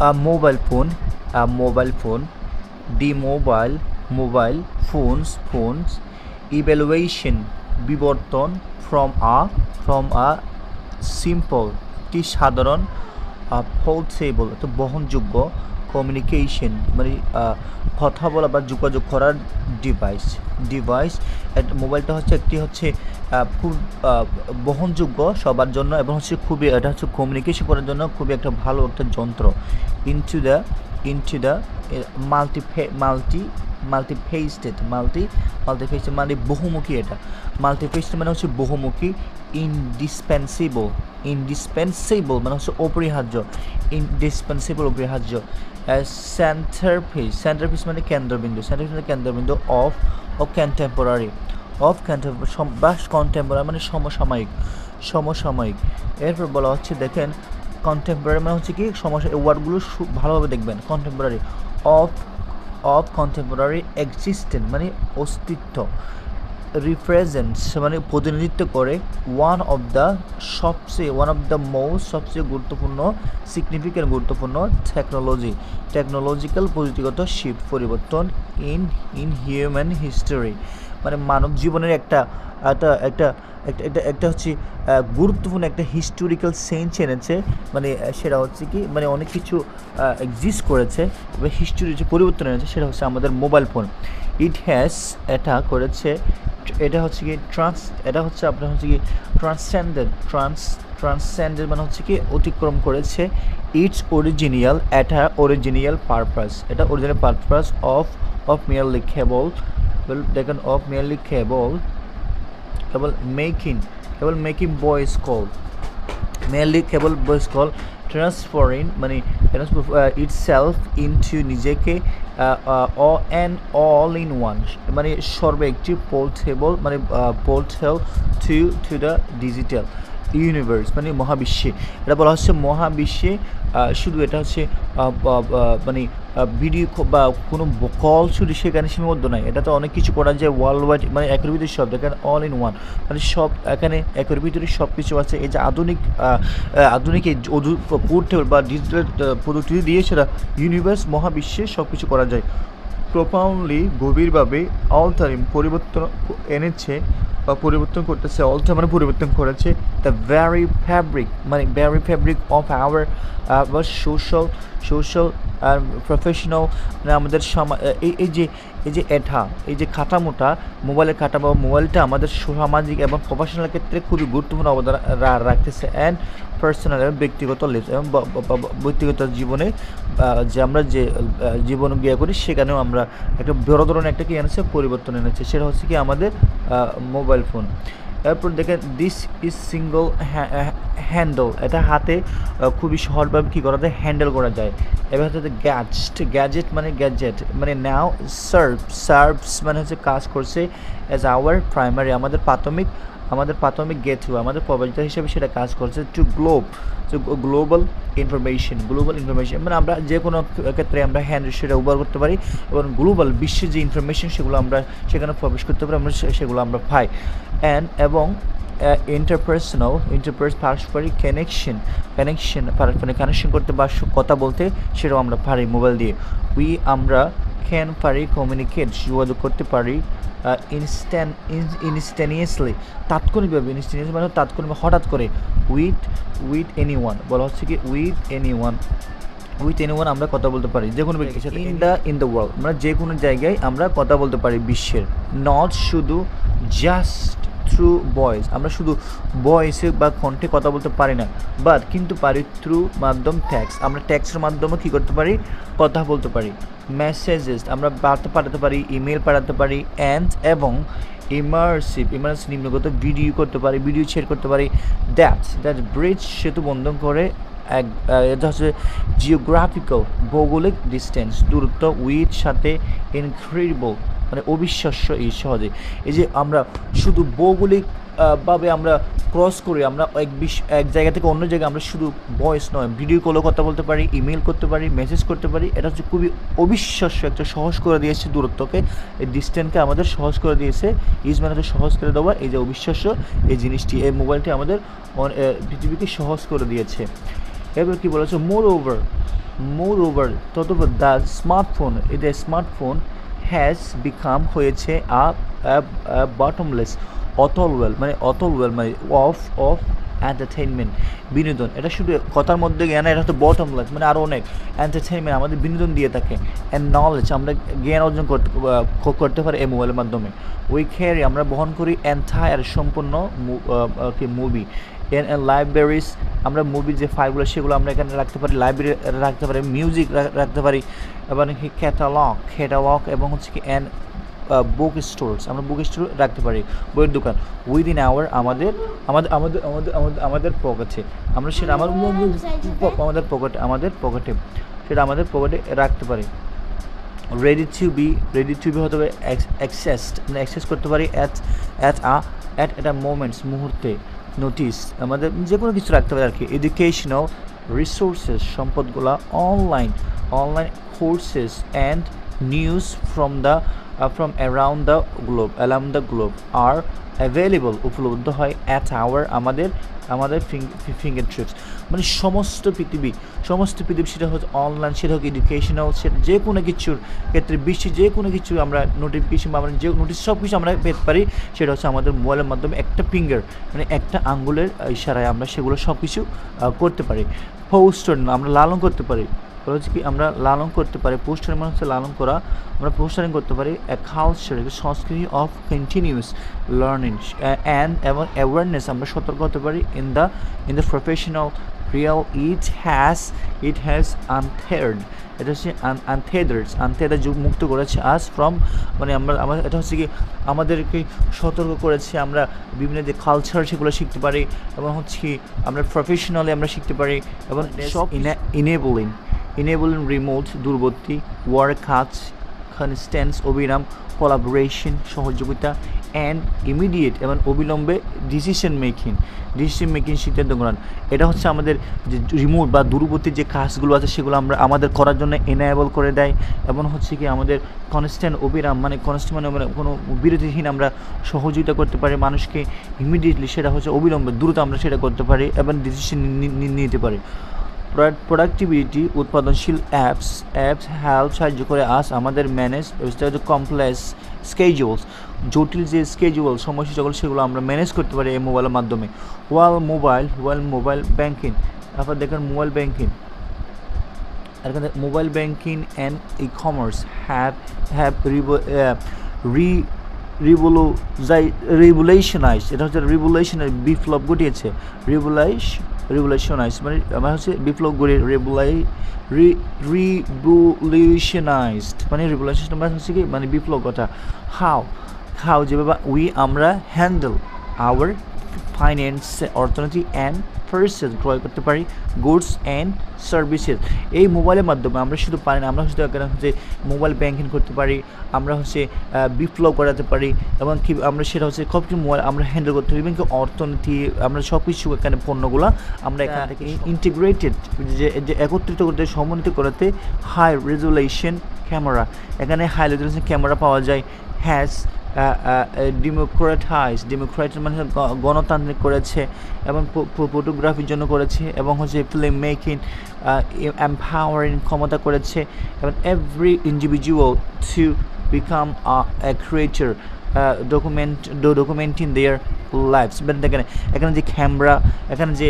a mobile phone a mobile phone the mobile mobile phones phones evaluation বিবর্তন from a from a simple একটি সাধারণ portable তো বহনযোগ্য communication মানে কথা বলা বা যোগাযোগ করার ডিভাইস ডিভাইস মোবাইলটা হচ্ছে একটি হচ্ছে খুব বহনযোগ্য সবার জন্য এবং হচ্ছে খুবই, এটা হচ্ছে কমিউনিকেশন করার জন্য খুবই একটা ভালো একটা যন্ত্র। Into the into the multi multi multi faceted multi multi faceted মানে বহুমুখী এটা। মাল্টি ফেসটেড মানে হচ্ছে বহুমুখী ইনডিসপেন্সিবল ইনডিসপেন্সিবল মানে হচ্ছে অপরিহার্য ইনডিসপেন্সিবল অপরিহার্য। সেন্টার পিস সেন্টার পিস মানে কেন্দ্রবিন্দু সেন্টার পিস মানে কেন্দ্রবিন্দু অফ অফ কন্টেম্পোরারি অফ বা কন্টেম্পোরারি মানে সমসাময়িক সমসাময়িক। এরপর বলা হচ্ছে, দেখেন কন্টেম্পোরারি মানে হচ্ছে কি সমস্যা ওয়ার্ডগুলো ভালোভাবে দেখবেন contemporary of of contemporary existent মানে অস্তিত্ব। রিপ্রেজেন্টস মানে প্রতিনিধিত্ব করে ওয়ান অফ দ্য সবচেয়ে ওয়ান অফ দ্য মোস্ট সবচেয়ে গুরুত্বপূর্ণ সিগনিফিক্যান্ট গুরুত্বপূর্ণ টেকনোলজি টেকনোলজিক্যাল প্রযুক্তিগত শিফট পরিবর্তন ইন ইন হিউম্যান হিস্টোরি মানে মানব জীবনের একটা একটা একটা একটা একটা হচ্ছে গুরুত্বপূর্ণ একটা হিস্টোরিক্যাল চেঞ্জ এনেছে। মানে সেটা হচ্ছে কি মানে অনেক কিছু এক্সিস্ট করেছে, বা হিস্টোরি যে পরিবর্তন এনেছে, সেটা হচ্ছে আমাদের মোবাইল ফোন ইট হ্যাজ এটা করেছে, এটা হচ্ছে কি ট্রান্স এটা হচ্ছে আপনার হচ্ছে কি ট্রান্সসেন্ডেড ট্রান্স ট্রান্সসেন্ডেড মানে হচ্ছে কি, অতিক্রম করেছে ইটস অরিজিনিয়াল এটা অরিজিনিয়াল পারপাস এটা original purpose of of merely কেবল দেখেন অফ মিয়ারলি কেবল কেবল মেকিং কেবল মেকিং ভয়েস কল মেনলি কেবল ভয়েস কল ট্রান্সফারিং মানে ইট সেলফ ইনটু নিজেকে uh and all in one মানে সর্বে একটি পোর্টেবল মানে portal to to the digital universe মানে মহাবিশ্বে। এটা বলা হচ্ছে মহাবিশ্বে শুধু এটা হচ্ছে মানে ভিডিও বা কোনো কল শুধু সেখানে সীমাবদ্ধ নাই এটা তো অনেক কিছু করা যায় ওয়ার্ল্ড ওয়াইড মানে একের ভিতরে সব এখানে অল ইন ওয়ান মানে সব, এখানে একের ভিতরে সব কিছু আছে, এই যে আধুনিক আধুনিক এই বা ডিজিটাল প্রযুক্তি দিয়ে সেটা ইউনিভার্স মহাবিশ্বে সব কিছু করা যায়। প্রোফাউন্ডলি গভীরভাবে অল্টারিং পরিবর্তন এনেছে বা পরিবর্তন করতেছে অল্টার মানে পরিবর্তন করেছে দ্য ভ্যারি ফ্যাব্রিক মানে very fabric of our our social social professional মানে আমাদের এই এই যে এই যে এটা এই যে কাঠামোটা মোবাইলের কাঠামো মোবাইলটা আমাদের সামাজিক এবং প্রফেশনাল ক্ষেত্রে খুবই গুরুত্বপূর্ণ অবদান রাখতেছে অ্যান্ড পার্সোনাল এবং ব্যক্তিগত lives এবং ব- ব- ব- ব্যক্তিগত জীবনে যে আমরা যে জীবন গিয়া করি, সেখানেও আমরা একটা বড় ধরনের একটা কি এনেছে, পরিবর্তন এনেছে। সেটা হচ্ছে কি আমাদের মোবাইল ফোন এরপর দেখেন দিস ইজ সিঙ্গল হ্যান্ডেল এটা হাতে খুবই সহজভাবে কী করা যায়? হ্যান্ডেল করা যায়। এবার হচ্ছে গ্যাজেট গ্যাজেট মানে গ্যাজেট মানে নাও সার্ভ সার্ভস মানে হচ্ছে কাজ করছে অ্যাজ আওয়ার প্রাইমারি আমাদের প্রাথমিক আমাদের প্রাথমিক গেট আমাদের প্রবেশিতা হিসেবে সেটা কাজ করছে to globe global information global information মানে আমরা যে কোনো ক্ষেত্রে আমরা হ্যান্ড সেটা ব্যবহার করতে পারি এবং গ্লোবাল বিশ্বের যে ইনফরমেশন সেগুলো আমরা সেখানে প্রবেশ করতে পারি, আমরা সেগুলো আমরা পাই। অ্যান্ড এবং ইন্টারপার্সোনাল ইন্টারপার্স পারস্পরিক কানেকশন কানেকশন মানে কানেকশন করতে বা কথা বলতে সেটাও আমরা পারি মোবাইল দিয়ে। উই আমরা ক্যান পারি কমিউনিকেট যোগাযোগ করতে পারি ইনস্ট্যান্ট ইনস্ট্যানিয়াসলি তাৎক্ষণিকভাবে ইনস্ট্যানিয়াস মানে তাৎক্ষণিক হঠাৎ করে উইথ উইথ এনি ওয়ান বলা হচ্ছে কি with any one with any one আমরা কথা বলতে পারি, যে কোনো ব্যক্তির সাথে in the in the world মানে যে কোনো জায়গায় আমরা কথা বলতে পারি বিশ্বের নট শুধু জাস্ট থ্রু ভয়েস আমরা শুধু ভয়েসে বা কণ্ঠে কথা বলতে পারি না বাট কিন্তু পারি থ্রু মাধ্যম ট্যাক্স আমরা ট্যাক্সের মাধ্যমে কী করতে পারি? কথা বলতে পারি। মেসেজেস আমরা বার্তা পাঠাতে পারি ইমেল পাঠাতে পারি অ্যান্ড এবং ইমার্সিভ ইমার্সিভ নিম্নগত ভিডিও করতে পারি ভিডিও শেয়ার করতে পারি। দ্যাট দ্যাট ব্রিজ সেতু বন্ধন করে এক এটা হচ্ছে জিওগ্রাফিক্যাল ভৌগোলিক ডিস্টেন্স দূরত্ব উইথ সাথে ইনক্রেডিবল মানে অবিশ্বাস্য এই সহজে। এই যে আমরা শুধু ভৌগোলিক ভাবে আমরা ক্রস করে আমরা এক বিশ, এক জায়গা থেকে অন্য জায়গায় আমরা শুধু ভয়েস নয় ভিডিও কলও কথা বলতে পারি ইমেল করতে পারি মেসেজ করতে পারি। এটা হচ্ছে খুবই অবিশ্বাস্য একটা সহজ করে দিয়েছে দূরত্বকে। এই ডিস্টেন্সকে আমাদের সহজ করে দিয়েছে ইজ হচ্ছে সহজ করে দেওয়া, এই যে অবিশ্বাস্য এই জিনিসটি, এই মোবাইলটি আমাদের পৃথিবীকে সহজ করে দিয়েছে। এবার কি বলেছে? মোর over more over ততপর the smartphone the smartphone has become হয়েছে আ বটমলেস অতল ওয়েল মানে অতল ওয়েল মানে অফ অফ এন্টারটেইনমেন্ট বিনোদন। এটা শুধু কথার মধ্যে জ্ঞান, এটা হচ্ছে বটমলেস মানে আরও অনেক। এন্টারটেইনমেন্ট আমাদের বিনোদন দিয়ে থাকে। অ্যান্ড নলেজ আমরা জ্ঞান অর্জন করতে করতে পারি এই মোবাইলের মাধ্যমে। উই ক্যারি আমরা বহন করি এন্টায়ার সম্পূর্ণ মুভি এন লাইব্রেরিজ আমরা মুভির যে ফাইলগুলো সেগুলো আমরা এখানে রাখতে পারি লাইব্রেরি রাখতে পারি মিউজিক রাখতে পারি এবং কি ক্যাটালগ ক্যাটালগ এবং হচ্ছে কি অ্যান্ড বুক স্টোরস আমরা বুক স্টোর রাখতে পারি বইয়ের দোকান। উইদিন আওয়ার আমাদের আমাদের আমাদের আমাদের আমাদের আমাদের পকেটে আমরা সেটা আমার আমাদের পকেটে আমাদের পকেটে সেটা আমাদের পকেটে রাখতে পারি। Ready to be ready to be হতে হবে অ্যাক্সেসড মানে অ্যাক্সেস করতে পারি অ্যাট অ্যাট আ অ্যাট একটা মোমেন্টস মুহূর্তে। নোটিস আমাদের যে কোনো কিছু রাখতে হবে আর কি educational resources সম্পদগুলা online online courses and news from the from around the globe around the globe R available উপলব্ধ হয় অ্যাট আওয়ার আমাদের আমাদের ফিঙ্গার ট্রিপস মানে সমস্ত পৃথিবী সমস্ত পৃথিবী সেটা হচ্ছে অনলাইন সেটা হোক এডুকেশনাল সেটা যে কোনো কিছুর ক্ষেত্রে, বিশ্বে যে কোনো কিছু আমরা নোটিফিকেশন বা আমরা যে নোটিস সব কিছু আমরা পেতে পারি। সেটা হচ্ছে আমাদের মোবাইলের মাধ্যমে একটা ফিঙ্গার মানে একটা আঙ্গুলের ইশারায় আমরা সেগুলো সব কিছু করতে পারি। পোস্টার আমরা লালন করতে পারি। হচ্ছে কি আমরা লালন করতে পারি পোস্টারিং মানে হচ্ছে লালন করা আমরা পোস্টারিং করতে পারি এ কালচার সংস্কৃতি অফ কন্টিনিউস লার্নিং অ্যান্ড এবং অ্যাওয়ারনেস আমরা সতর্ক হতে পারি in the in the professional real it has it has unearthed এটা হচ্ছে আনথেদার্স আনথেদার যুগ মুক্ত করেছে আজ ফ্রম মানে আমরা আমাদের এটা হচ্ছে কি আমাদেরকে সতর্ক করেছে আমরা বিভিন্ন যে কালচার সেগুলো শিখতে পারি এবং হচ্ছে কি আমরা প্রফেশনালি আমরা শিখতে পারি এবং সব ইনেবলিং ইনেবলিং রিমোট দূরবর্তী ওয়ার্ক কাজ কনস্ট্যান্স অবিরাম কোলাবোরেশন সহযোগিতা অ্যান্ড ইমিডিয়েট এবং অবিলম্বে ডিসিশন মেকিং ডিসিশন মেকিং সিদ্ধান্ত গ্রহণ। এটা হচ্ছে আমাদের যে রিমোট বা দূরবর্তী যে কাজগুলো আছে, সেগুলো আমরা আমাদের করার জন্য এনায়েবল করে দেয় এবং হচ্ছে কি আমাদের কনস্ট্যান্ট অবিরাম মানে কনস্ট্যান্ট মানে মানে কোনো বিরতিহীন আমরা সহযোগিতা করতে পারি, মানুষকে ইমিডিয়েটলি সেটা হচ্ছে অবিলম্বে দ্রুত আমরা সেটা করতে পারি এবং ডিসিশন নিতে পারি। প্রোডাক্টিভিটি উৎপাদনশীল অ্যাপস অ্যাপস হেল্প সাহায্য করে আস আমাদের ম্যানেজ কমপ্লেক্স স্কেজুয়ালস জটিল যে স্কেজুয়াল সমস্যা যেগুলো সেগুলো আমরা ম্যানেজ করতে পারি এই মোবাইলের মাধ্যমে। ওয়াল মোবাইল ওয়াল মোবাইল ব্যাংকিং তারপর দেখেন মোবাইল ব্যাংকিং এখানে mobile banking and e commerce have have re revolutionise revolutionise এটা হচ্ছে রিভুলেশনের বিপ্লব ঘটিয়েছে। রিভুলাইশ রিভুলেশনাইজ মানে আমার হচ্ছে বিপ্লব করে রেবুলাই রি রিভুলেশনাইজড মানে রিভুলেশন মানে হচ্ছে কি মানে বিপ্লব ঘটা হাও হাউ যেভাবে উই আমরা হ্যান্ডেল আওয়ার ফাইন্যান্স অর্থনীতি অ্যান্ড সার্ভিসেস ক্রয় করতে পারি গুডস অ্যান্ড সার্ভিসেস এই মোবাইলের মাধ্যমে আমরা শুধু পারি না আমরা শুধু এখানে হচ্ছে মোবাইল ব্যাংকিং করতে পারি আমরা হচ্ছে বিপ্লব করাতে পারি এবং কি আমরা সেটা হচ্ছে সব কিছু মোবাইল আমরা হ্যান্ডেল করতে পারি এবং কি অর্থনীতি আমরা সব কিছু এখানে পণ্যগুলো আমরা এখান থেকে ইন্টিগ্রেটেড যে একত্রিত করতে সমন্বিত করতে হাই রেজুলেশন ক্যামেরা এখানে হাই রেজুলেশন ক্যামেরা পাওয়া যায় হ্যাজ ডেমোক্রেটাইজ ডেমোক্রেট মানে গণতান্ত্রিক করেছে এবং ফটোগ্রাফির জন্য করেছে এবং হচ্ছে ফিল্ম মেকিং এম্পাওয়ারিং ক্ষমতা করেছে এবং every individual to become a creator document documenting their lives মানে দেখেন, এখানে যে ক্যামেরা এখানে যে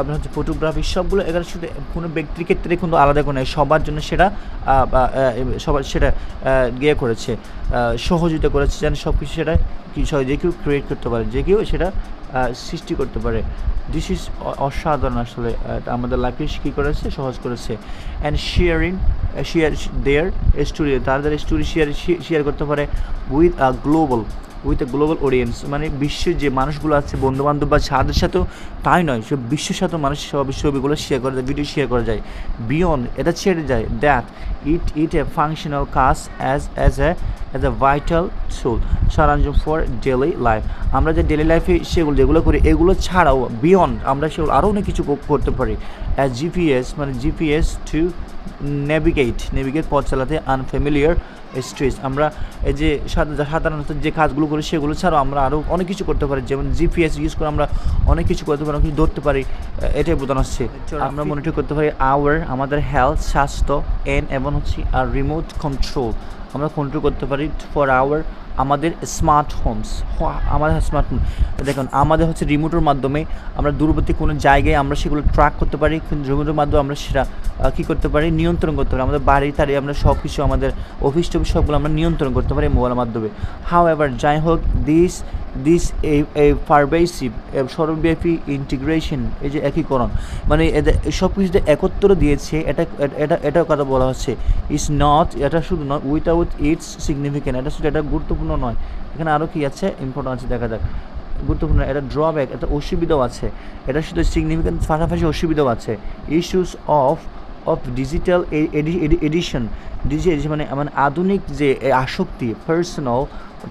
আপনার হচ্ছে ফটোগ্রাফি সবগুলো এখানে শুধু কোনো ব্যক্তির ক্ষেত্রে কিন্তু আলাদা কোনো। সবার জন্য সেটা সবার সেটা ইয়ে করেছে সহযোগিতা করেছে, যেন সব কিছু সেটা যে কেউ ক্রিয়েট করতে পারে, যে কেউ সেটা সৃষ্টি করতে পারে। দিস ইজ অসাধারণ আসলে আমাদের লাইফকে কী করেছে, সহজ করেছে। And sharing share their story তাদের স্টোরি শেয়ার শেয়ার করতে পারে with a global with a global audience মানে বিশ্বের যে মানুষগুলো আছে বন্ধু বান্ধব বা তাদের সাথেও তাই নয় সব বিশ্বের সাথেও মানুষ সব ছবিগুলো শেয়ার করা যায় ভিডিও শেয়ার করা যায়। বিয়ন্ড এটা ছেড়ে যায়। That it it a functional কাজ as as a as a vital soul সারাঞ্জন for daily life আমরা যে ডেলি লাইফে সেগুলো, যেগুলো করি, এগুলো ছাড়াও বিয়ন্ড আমরা সেগুলো আরও অনেক কিছু করতে পারি। অ্যাজ জিপিএস মানে জিপিএস টু নেভিগেট নেভিগেট পথ চালাতে আনফ্যামিলিয়ার স্ট্রেস আমরা এই যে সাধা- সাধারণত যে কাজগুলো করি সেগুলো ছাড়াও আমরা আরও অনেক কিছু করতে পারি। যেমন জিপিএস ইউজ করে আমরা অনেক কিছু করতে পারি অনেক কিছু ধরতে পারি। এটাই বোধন হচ্ছে। আমরা মনিটর করতে পারি আওয়ার আমাদের হেলথ স্বাস্থ্য এন এবং হচ্ছে আর রিমোট কন্ট্রোল আমরা কন্ট্রোল করতে পারি ফর আওয়ার আমাদের স্মার্ট হোমস আমাদের স্মার্টফোন দেখুন, আমাদের হচ্ছে রিমোটের মাধ্যমে আমরা দূরবর্তী কোনো জায়গায় আমরা সেগুলো ট্র্যাক করতে পারি রিমোটের মাধ্যমে আমরা সেটা কী করতে পারি, নিয়ন্ত্রণ করতে পারি, আমাদের বাড়ি তাড়ি আমরা সব কিছু আমাদের অফিস টফিস সবগুলো আমরা নিয়ন্ত্রণ করতে পারি মোবাইলের মাধ্যমে। হাউ এভার যাই হোক দিস দিস এই পারভেসিভ সর্বব্যাপী ইন্টিগ্রেশন এই যে একীকরণ মানে এদের সব কিছুতে একত্র দিয়েছে, এটা এটা এটাও কথা বলা হচ্ছে ইজ নট এটা শুধু নয় উইথাউট ইটস সিগনিফিকেন্ট এটা শুধু এটা গুরুত্বপূর্ণ নয়। এখানে আরও কি আছে? ইম্পর্টেন্ট আছে, দেখা যাক। গুরুত্বপূর্ণ, এটা ড্রব্যাক এটা অসুবিধাও আছে। এটা শুধু সিগনিফিকেন্ট পাশাপাশি অসুবিধাও আছে। Issues of of digital addiction digital মানে মানে আধুনিক যে আসক্তি পার্সোনাল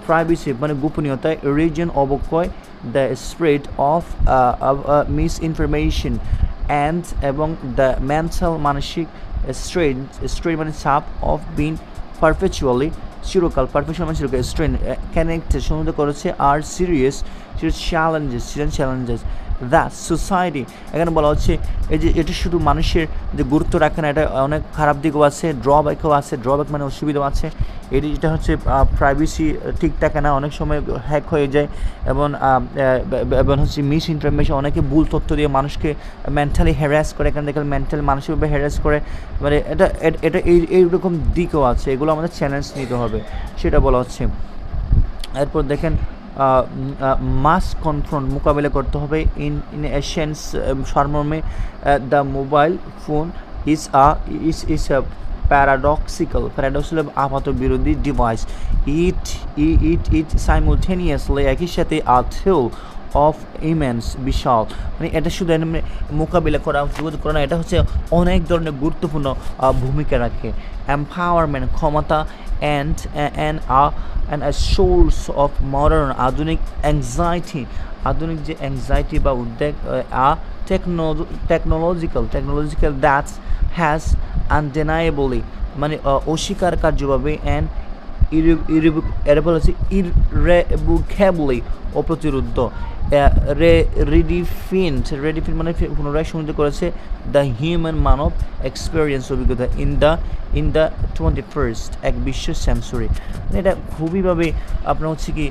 প্রাইভেসি মানে গোপনীয়তা রিজন অবক্ষয় the spread of misinformation and এবং দ্য মেন্টাল মানসিক স্ট্রেন স্ট্রেন মানে সাপ অফ বিন পারপেচুয়ালি চিরকাল পারফেকশন চিরকাল স্ট্রেন কানেক্টেড সমুদ্র করেছে আর serious challenges serious challenges that society এখানে বলা হচ্ছে এই যে এটা শুধু মানুষের যে গুরুত্ব রাখে না, এটা অনেক খারাপ দিকও আছে ড্রব্যাকও আছে ড্রব্যাক মানে অসুবিধাও আছে। এটি যেটা হচ্ছে প্রাইভেসি ঠিক থাকে না, অনেক সময় হ্যাক হয়ে যায়। এবং এবং হচ্ছে মিস ইনফরমেশন অনেকে ভুল তথ্য দিয়ে মানুষকে মেন্টালি হ্যারাস করে। এখান থেকে মেন্টালি মানসিকভাবে হ্যারাস করে। মানে এটা এটা এই এইরকম দিকও আছে। এগুলো আমাদের চ্যালেঞ্জ নিতে হবে। সেটা বলা হচ্ছে। এরপর দেখেন মাস কনফ্রন্ট মোকাবিলা করতে হবে। In in এশিয়ান্স সারমর্মে the mobile phone is a, is is a paradoxical paradoxical আপাত বিরোধী device. It it it simultaneously একই সাথে আ থিল অফ ইমেন্স বিশাল। মানে এটা শুধু মোকাবিলা করা প্রতিরোধ করা না, এটা হচ্ছে অনেক ধরনের গুরুত্বপূর্ণ ভূমিকা রাখে। এম্পাওয়ারমেন্ট ক্ষমতা and and a and a source of modern আধুনিক অ্যাংজাইটি আধুনিক যে অ্যাংজাইটি বা উদ্বেগ a techno technological technological that's has undeniably মানে অস্বীকার কার্যভাবে অ্যান্ড এরা বলা হচ্ছে ইরেবুকেবলি অপ্রতিরুদ্ধ রে রেডিফিন্ড রেডিফিন্ড মানে পুনরায় সংযুক্ত করেছে দ্য হিউম্যান মানব এক্সপিরিয়েন্স অভিজ্ঞতা in the in the twenty first এক বিশ্ব সেঞ্চুরি। মানে এটা খুবইভাবে আপনার হচ্ছে কি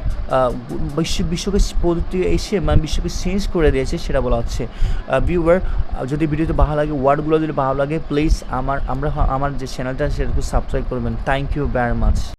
বিশ্ব, বিশ্বকে প্রযুক্তি এসে মানে বিশ্বকে চেঞ্জ করে দিয়েছে সেটা বলা হচ্ছে। ভিউয়ার যদি ভিডিওতে ভালো লাগে, ওয়ার্ডগুলো যদি ভালো লাগে প্লিজ আমার, আমরা আমার যে চ্যানেলটা সেটাকে সাবস্ক্রাইব করবেন। Thank you very much